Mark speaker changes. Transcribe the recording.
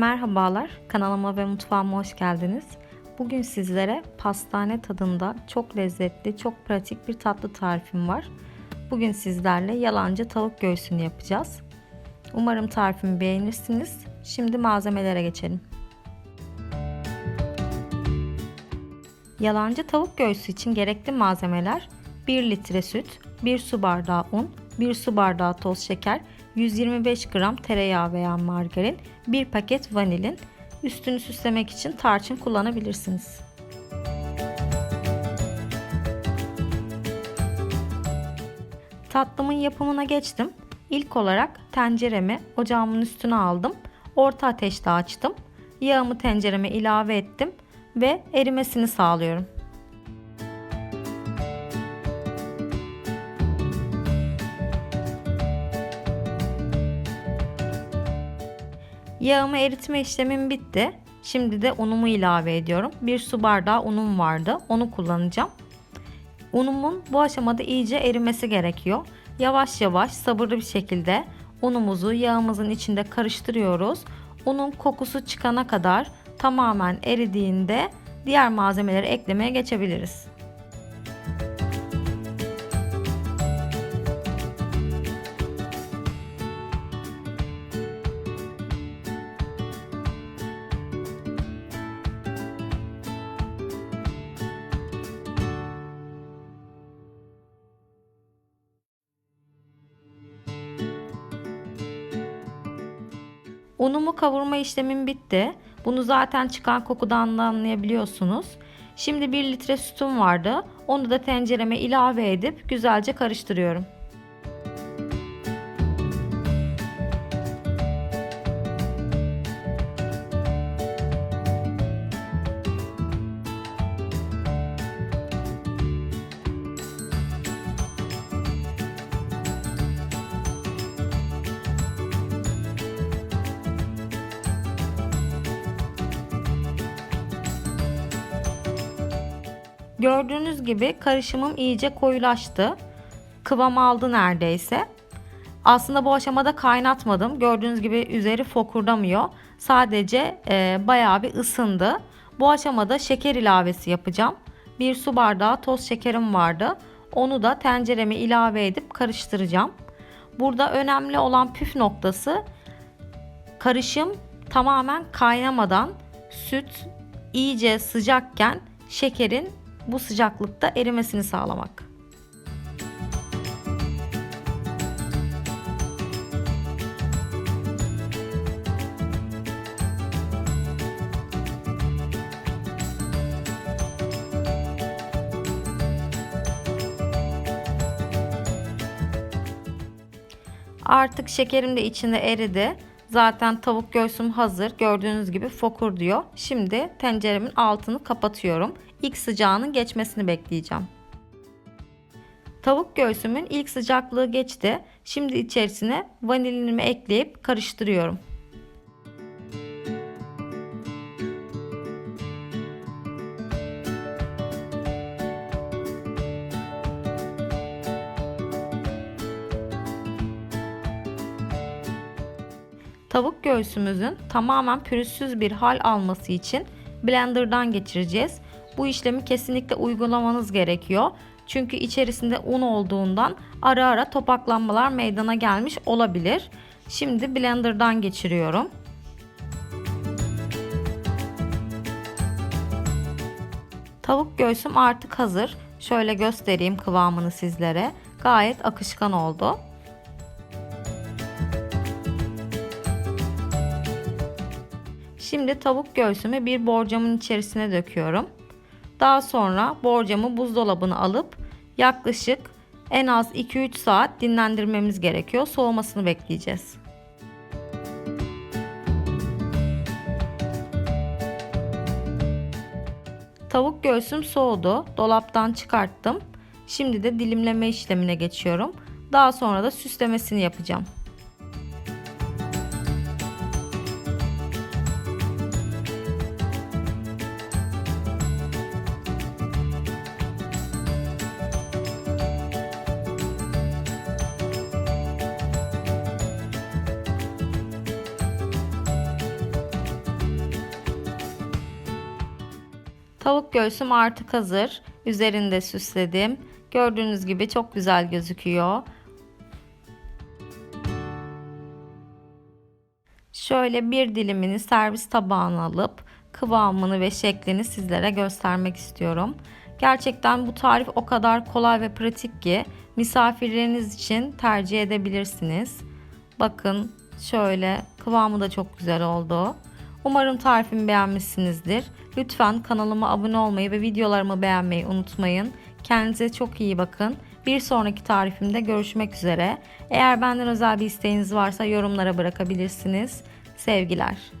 Speaker 1: Merhabalar, kanalıma ve mutfağıma hoş geldiniz. Bugün sizlere pastane tadında çok lezzetli, çok pratik bir tatlı tarifim var. Bugün sizlerle yalancı tavuk göğsünü yapacağız. Umarım tarifimi beğenirsiniz. Şimdi malzemelere geçelim. Yalancı tavuk göğsü için gerekli malzemeler 1 litre süt, 1 su bardağı un, 1 su bardağı toz şeker, 125 gram tereyağı veya margarin, 1 paket vanilin. Üstünü süslemek için tarçın kullanabilirsiniz. Tatlımın yapımına geçtim. İlk olarak tenceremi ocağımın üstüne aldım. Orta ateşte açtım. Yağımı tencereme ilave ettim ve erimesini sağlıyorum. Yağımı eritme işlemim bitti. Şimdi de unumu ilave ediyorum. Bir su bardağı unum vardı. Onu kullanacağım. Unumun bu aşamada iyice erimesi gerekiyor. Yavaş yavaş sabırlı bir şekilde unumuzu yağımızın içinde karıştırıyoruz. Unun kokusu çıkana kadar tamamen eridiğinde diğer malzemeleri eklemeye geçebiliriz. Unumu kavurma işlemim bitti. Bunu zaten çıkan kokudan da anlayabiliyorsunuz. Şimdi 1 litre sütüm vardı. Onu da tencereme ilave edip güzelce karıştırıyorum. Gördüğünüz gibi karışımım iyice koyulaştı. Kıvam aldı neredeyse. Aslında bu aşamada kaynatmadım. Gördüğünüz gibi üzeri fokurdamıyor. Sadece e, bayağı bir ısındı. Bu aşamada şeker ilavesi yapacağım. Bir su bardağı toz şekerim vardı. Onu da tencereme ilave edip karıştıracağım. Burada önemli olan püf noktası karışım tamamen kaynamadan süt iyice sıcakken şekerin bu sıcaklıkta erimesini sağlamak. Artık şekerim de içinde eridi. Zaten tavuk göğsüm hazır. Gördüğünüz gibi fokur diyor. Şimdi tenceremin altını kapatıyorum. İlk sıcağının geçmesini bekleyeceğim. Tavuk göğsümün ilk sıcaklığı geçti. Şimdi içerisine vanilinimi ekleyip karıştırıyorum. Tavuk göğsümüzün tamamen pürüzsüz bir hal alması için blenderdan geçireceğiz. Bu işlemi kesinlikle uygulamanız gerekiyor. Çünkü içerisinde un olduğundan ara ara topaklanmalar meydana gelmiş olabilir. Şimdi blenderdan geçiriyorum. Tavuk göğsüm artık hazır. Şöyle göstereyim kıvamını sizlere. Gayet akışkan oldu. Şimdi tavuk göğsümü bir borcamın içerisine döküyorum. Daha sonra borcamı buzdolabına alıp yaklaşık en az 2-3 saat dinlendirmemiz gerekiyor. Soğumasını bekleyeceğiz. Tavuk göğsüm soğudu. Dolaptan çıkarttım. Şimdi de dilimleme işlemine geçiyorum. Daha sonra da süslemesini yapacağım. Tavuk göğsüm artık hazır. Üzerinde süsledim. Gördüğünüz gibi çok güzel gözüküyor. Şöyle bir dilimini servis tabağına alıp kıvamını ve şeklini sizlere göstermek istiyorum. Gerçekten bu tarif o kadar kolay ve pratik ki misafirleriniz için tercih edebilirsiniz. Bakın şöyle kıvamı da çok güzel oldu. Umarım tarifimi beğenmişsinizdir. Lütfen kanalıma abone olmayı ve videolarımı beğenmeyi unutmayın. Kendinize çok iyi bakın. Bir sonraki tarifimde görüşmek üzere. Eğer benden özel bir isteğiniz varsa yorumlara bırakabilirsiniz. Sevgiler.